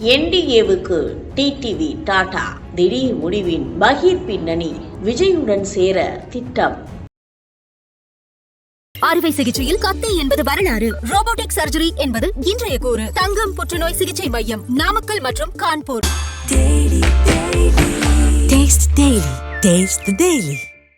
என்டிஏவுக்கு TTV Tata. திடீர் முடிவின் பகீர் பின்னணி விஜயுடன் சேர திட்டம். அறுவை சிகிச்சையில் கத்தி என்பது வரலாறு. ரோபோட்டிக் சர்ஜரி என்பது இன்றைய கூறு. தங்கம் புற்றுநோய் சிகிச்சை மையம் நாமக்கல் மற்றும் கான்பூர்.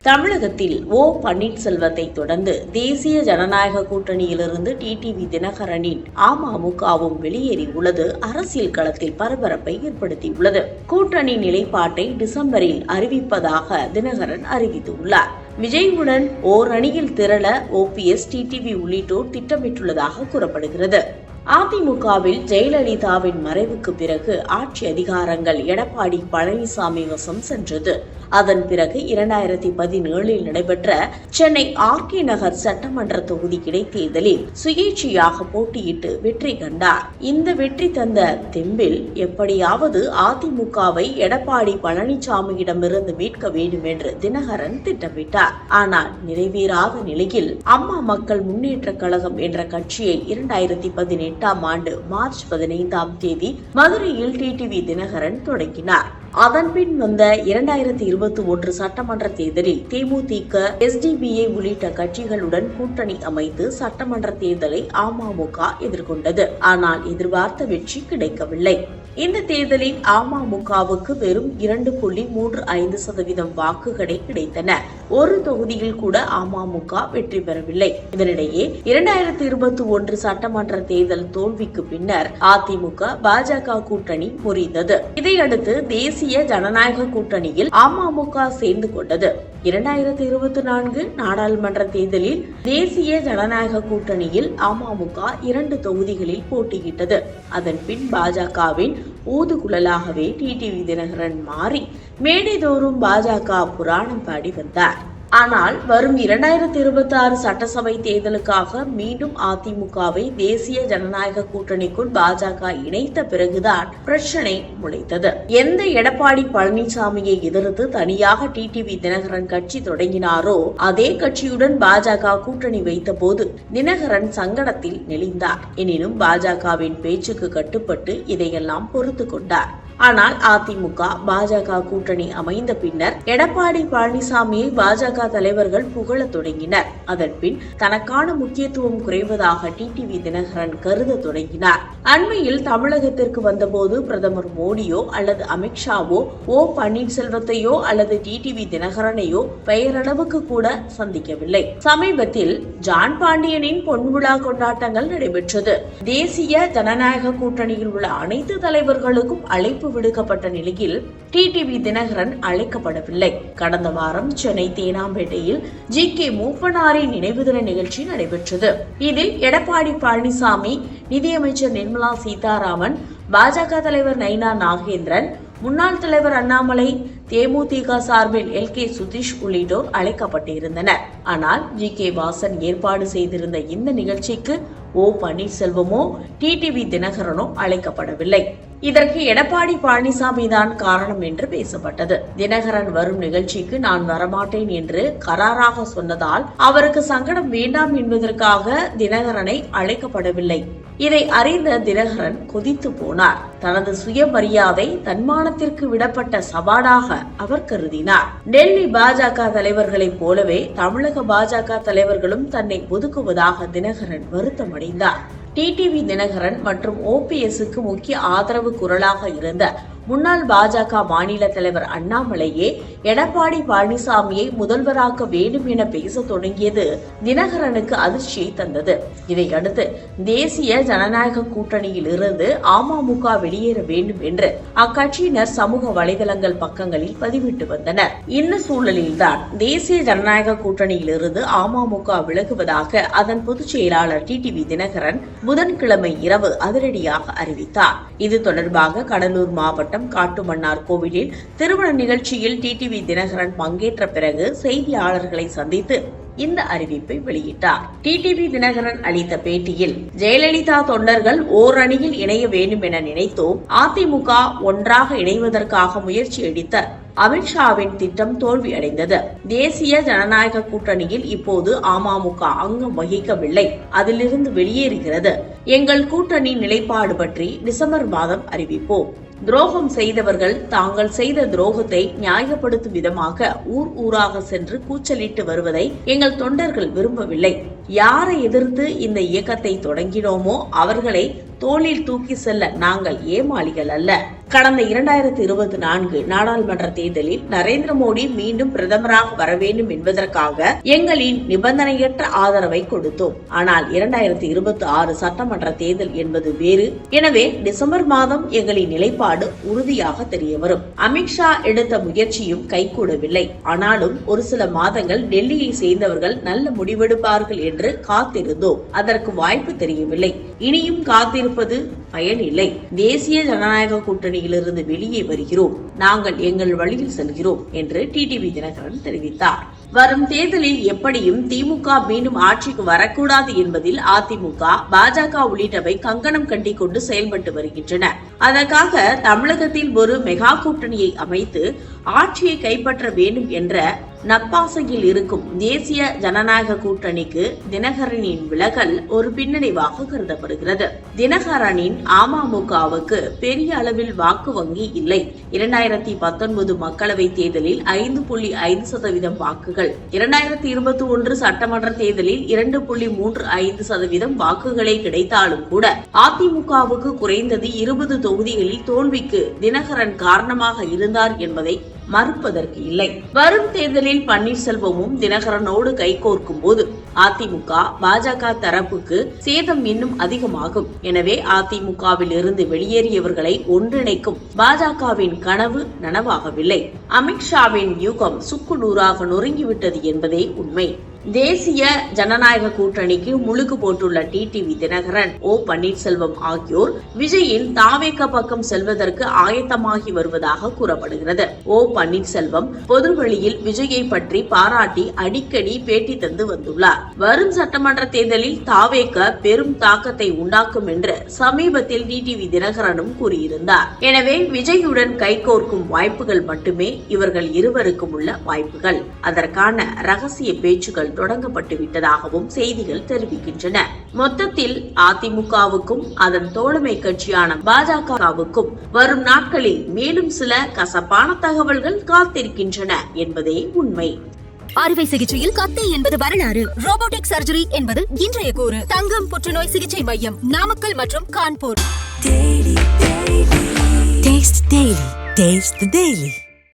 தமிழகத்தில் ஓ பன்னீர்செல்வத்தை தொடர்ந்து தேசிய ஜனநாயக கூட்டணியிலிருந்து டிடிவி தினகரனின் அமமுகவும் வெளியேறி உள்ளது அரசியல் களத்தில் பரபரப்பை ஏற்படுத்தியுள்ளது. கூட்டணி நிலைப்பாட்டை டிசம்பரில் அறிவிப்பதாக தினகரன் அறிவித்துள்ளார். விஜயுடன் ஓர் அணியில் திரள ஓபிஎஸ் டிடிவி உள்ளிட்டோர் திட்டமிட்டுள்ளதாக கூறப்படுகிறது. அதிமுகவில் ஜெயலலிதாவின் மறைவுக்கு பிறகு ஆட்சி அதிகாரங்கள் எடப்பாடி பழனிசாமி வசம் சென்றது. அதன் பிறகு இரண்டாயிரத்தி பதினேழில் நடைபெற்ற சென்னை ஆர்கே நகர் சட்டமன்ற தொகுதி இடைத்தேர்தலில் சுயேட்சையாக போட்டியிட்டு வெற்றி கண்டார். இந்த வெற்றி தந்த தெம்பில் எப்படியாவது அதிமுகவை எடப்பாடி பழனிசாமியிடமிருந்து மீட்க வேண்டும் என்று தினகரன் திட்டமிட்டார். ஆனால் நிறைவேறாத நிலையில் அம்மா மக்கள் முன்னேற்ற கழகம் என்ற கட்சியை இரண்டாயிரத்தி பதினெட்டாம் ஆண்டு மார்ச் பதினைந்தாம் தேதி மதுரையில் டிடிவி தினகரன் தொடங்கினார். அதன்பின் வந்த இரண்டாயிரத்தி இருபத்தி ஒன்று சட்டமன்ற தேர்தலில் தேமுதிக எஸ்டிபிஐ உள்ளிட்ட கட்சிகளுடன் கூட்டணி அமைத்து சட்டமன்ற தேர்தலை அமமுக எதிர்கொண்டது. ஆனால் எதிர்பார்த்த வெற்றி கிடைக்கவில்லை. இந்த தேர்தலில் அமமுகவுக்கு வெறும் இரண்டு புள்ளி மூன்று ஐந்து சதவீதம் வாக்குகளே கிடைத்தன. ஒரு தொகுதியில் கூட அமமுக வெற்றி பெறவில்லை. இதனிடையே இரண்டாயிரத்தி இருபத்தி ஒன்று சட்டமன்ற தேர்தல் தோல்விக்கு பின்னர் அதிமுக பாஜக கூட்டணி முறிந்தது. இதையடுத்து தேசிய ஜனநாயக கூட்டணியில் அமமுக சேர்ந்து கொண்டது. இரண்டாயிரத்தி இருபத்தி நான்கு நாடாளுமன்ற தேர்தலில் தேசிய ஜனநாயக கூட்டணியில் அமமுக இரண்டு தொகுதிகளில் போட்டியிட்டது. அதன் பின் பாஜகவின் ஊதுகுழலாகவே டிடிவி தினகரன் மாறி மேடைதோறும் பாஜக புராணம் பாடி வந்தார். ஆனால் வரும் இரண்டாயிரத்தி இருபத்தி ஆறு சட்டசபை தேர்தலுக்காக மீண்டும் அதிமுகவை தேசிய ஜனநாயக கூட்டணிக்குள் பாஜக இணைத்த பிறகுதான் பிரச்சனை முளைத்தது. எந்த எடப்பாடி பழனிசாமியை எதிர்த்து தனியாக டிடிவி தினகரன் கட்சி தொடங்கினாரோ அதே கட்சியுடன் பாஜக கூட்டணி வைத்த போது தினகரன் சங்கடத்தில் நெளிந்தார். எனினும் பாஜகவின் பேச்சுக்கு கட்டுப்பட்டு இதையெல்லாம் பொறுத்து கொண்டார். ஆனால் அதிமுக பாஜக கூட்டணி அமைந்த பின்னர் எடப்பாடி பழனிசாமியை பாஜக தலைவர்கள் புகழத் தொடங்கினர். அதன் பின் தனக்கான முக்கியத்துவம் குறைவதாக டிடிவி தினகரன் கருத தொடங்கினார். அண்மையில் தமிழகத்திற்கு வந்தபோது பிரதமர் மோடியோ அல்லது அமித்ஷாவோ ஓ பன்னீர்செல்வத்தையோ அல்லது டிடிவி தினகரனையோ பெயரளவுக்கு கூட சந்திக்கவில்லை. சமீபத்தில் ஜான் பாண்டியனின் பொன்விழா கொண்டாட்டங்கள் நடைபெற்றது. தேசிய ஜனநாயக கூட்டணியில் உள்ள அனைத்து தலைவர்களுக்கும் அழைப்பு விடுக்கப்பட்ட நிலையில் டிடிவி தினகரன் அழைக்கப்படவில்லை. கடந்த வாரம் சென்னை தேனாம்பேட்டையில் ஜி கே மூப்பனாரின் நினைவு தின நிகழ்ச்சி நடைபெற்றது. இதில் எடப்பாடி பழனிசாமி நிதியமைச்சர் நிர்மலா சீதாராமன் பாஜக தலைவர் நைனா நாகேந்திரன் முன்னாள் தலைவர் அண்ணாமலை தேமுதிக சார்பில் எல். கே. சுதீஷ் உள்ளிட்டோர் அழைக்கப்பட்டிருந்தனர். ஆனால் ஜி. கே. வாசன் ஏற்பாடு செய்திருந்த இந்த நிகழ்ச்சிக்கு ஓ. பன்னீர்செல்வமோ டிடிவி தினகரனோ அழைக்கப்படவில்லை. இதற்கு எடப்பாடி பழனிசாமி தான் காரணம் என்று பேசப்பட்டது. தினகரன் வரும் நிகழ்ச்சிக்கு நான் வரமாட்டேன் என்று கராராக சொன்னதால் அவருக்கு சங்கடம் வேண்டாம் என்பதற்காக தினகரனை அழைக்கப்படவில்லை. இதை அறிந்த தினகரன் கொதித்து போனார். தனது சுயமரியாதை தன்மானத்திற்கு விடப்பட்ட அவர் கருதினார். டெல்லி பாஜக தலைவர்களைப் போலவே தமிழக பாஜக தலைவர்களும் தன்னை ஒதுக்குவதாக தினகரன் வருத்தமடைந்தார். டிடிவி தினகரன் மற்றும் ஓபிஎஸ்க்கு முக்கிய ஆதரவு குரலாக இருந்த முன்னாள் பாஜக மாநில தலைவர் அண்ணாமலையே எடப்பாடி பழனிசாமியை முதல்வராக்க வேண்டும் என பேச தொடங்கியது தினகரனுக்கு அதிர்ச்சியை தந்தது. இதையடுத்து தேசிய ஜனநாயக கூட்டணியில் இருந்து அமமுக வெளியேற வேண்டும் என்று அக்கட்சியினர் சமூக வலைதளங்கள் பக்கங்களில் பதிவிட்டு வந்தனர். இந்த சூழலில்தான் தேசிய ஜனநாயக கூட்டணியில் இருந்து அமமுக விலகுவதாக அதன் பொதுச் செயலாளர் டிடிவி தினகரன் புதன்கிழமை இரவு அதிரடியாக அறிவித்தார். இது தொடர்பாக கடலூர் மாவட்டம் காட்டுமன்னார் கோவிலில் திருமண நிகழ்ச்சியில் டிடிவி வி தினகரன் பங்கேற்ற பிறகு செய்தியாளர்களை சந்தித்து இந்த அறிவிப்பை வெளியிட்டார். டிடிவி தினகரன் அளித்த பேட்டியில் ஜெயலலிதா தொண்டர்கள் ஓரணியில் இணைய வேண்டும் என நினைத்தோம். அதிமுக ஒன்றாக இணைவதற்காக முயற்சி எடுத்த அமித்ஷாவின் திட்டம் தோல்வியடைந்தது. தேசிய ஜனநாயக கூட்டணியில் இப்போது அமமுக அங்கம் வகிக்கவில்லை. அதிலிருந்து வெளியேறுகிறது. எங்கள் கூட்டணி நிலைப்பாடு பற்றி டிசம்பர் மாதம் அறிவிப்போம். துரோகம் செய்தவர்கள் தாங்கள் செய்த துரோகத்தை நியாயப்படுத்தும் விதமாக ஊர் ஊராக சென்று கூச்சலிட்டு வருவதை எங்கள் தொண்டர்கள் விரும்பவில்லை. யாரை எதிர்த்து இந்த இயக்கத்தை தொடங்கினோமோ அவர்களை தோளில் தூக்கி செல்ல நாங்கள் ஏமாளிகள் அல்ல. கடந்த இரண்டாயிரத்தி இருபத்தி நான்கு நாடாளுமன்ற தேர்தலில் நரேந்திர மோடி மீண்டும் பிரதமராக வர வேண்டும் என்பதற்காக எங்களின் நிபந்தனையற்ற ஆதரவை கொடுத்தோம். ஆனால் இரண்டாயிரத்தி இருபத்தி ஆறு சட்டமன்ற தேர்தல் என்பது வேறு. எனவே டிசம்பர் மாதம் எங்களின் நிலைப்பாடு உறுதியாக தெரிய வரும். அமித்ஷா எடுத்த முயற்சியும் கைகூடவில்லை. ஆனாலும் ஒரு சில மாதங்கள் டெல்லியை சேர்ந்தவர்கள் நல்ல முடிவெடுப்பார்கள் என்று காத்திருந்தோம். அதற்கு வாய்ப்பு தெரியவில்லை. இனியும் காத்திருப்பது பயனில்லை. தேசிய ஜனநாயக கூட்டணி கூட்டணியிலிருந்து வெளியே வருகிறோம். நாங்கள் எங்கள் வழியில் செல்கிறோம் என்று டிடிவி தினகரன் தெரிவித்தார். வரும் தேர்தலில் எப்படியும் திமுக மீண்டும் ஆட்சிக்கு வரக்கூடாது என்பதில் அதிமுக பாஜக உள்ளிட்டவை கங்கணம் கட்டிக்கொண்டு செயல்பட்டு வருகின்றன. அதற்காக தமிழகத்தில் ஒரு மெகா கூட்டணியை அமைத்து ஆட்சியை கைப்பற்ற வேண்டும் என்ற நப்பாசையில் இருக்கும் தேசிய ஜனநாயக கூட்டணிக்கு தினகரனின் விலகல் ஒரு பின்னடைவாக கருதப்படுகிறது. தினகரனின் அமமுகவுக்கு பெரிய அளவில் வாக்கு வங்கி இல்லை. இரண்டாயிரத்தி பத்தொன்பது மக்களவை தேர்தலில் ஐந்து புள்ளி ஐந்து சதவீதம் வாக்குகள் இரண்டாயிரத்தி இருபத்தி ஒன்று சட்டமன்ற தேர்தலில் இரண்டு புள்ளி மூன்று ஐந்து சதவீதம் வாக்குகளே கிடைத்தாலும் கூட அதிமுகவுக்கு குறைந்தது இருபது தொகுதிகளில் தோல்விக்கு தினகரன் காரணமாக இருந்தார் என்பதை மறுப்பதற்கு இல்லை. வரும் தேர்தலில் பன்னீர்செல்வமும் தினகரனோடு கைகோர்க்கும் போது அதிமுக பாஜக தரப்புக்கு சேதம் இன்னும் அதிகமாகும். எனவே அதிமுகவில் இருந்து வெளியேறியவர்களை ஒன்றிணைக்கும் பாஜகவின் கனவு நனவாகவில்லை. அமித்ஷாவின் யூகம் சுக்குநூறாக நொறுங்கிவிட்டது என்பதே உண்மை. தேசிய ஜனநாயக கூட்டணிக்கு முழுக்கு போட்டுள்ள டிடிவி தினகரன் ஓ பன்னீர்செல்வம் ஆகியோர் விஜயின் தாவேக்க பக்கம் செல்வதற்கு ஆயத்தமாகி வருவதாக கூறப்படுகிறது. ஓ பன்னீர்செல்வம் பொதுவெளியில் விஜயை பற்றி பாராட்டி அடிக்கடி பேட்டி தந்து வந்துள்ளார். வரும் சட்டமன்ற தேர்தலில் தாவேக்க பெரும் தாக்கத்தை உண்டாக்கும் என்று சமீபத்தில் டிடிவி தினகரனும் கூறியிருந்தார். எனவே விஜயுடன் கைகோர்க்கும் வாய்ப்புகள் மட்டுமே இவர்கள் இருவருக்கும் உள்ள வாய்ப்புகள். அதற்கான ரகசிய பேச்சுகள் தொடங்கப்பட்டு விட்டதாகவும் செய்திகள் தெரிவிக்கின்றன. மொத்தத்தில் அதிமுகவுக்கும் அதன் தோழமை கட்சியான பாஜகவுக்கும் வரும் நாட்களில் மேலும் சில கசப்பான தகவல்கள் காத்திருக்கின்றன என்பதே உண்மை. அறுவை சிகிச்சையில் கத்தை என்பது வரலாறு. ரோபோட்டிக் சர்ஜரி என்பது இன்றைய கூறு. தங்கம் புற்றுநோய் சிகிச்சை மையம் நாமக்கல் மற்றும் கான்பூர். Taste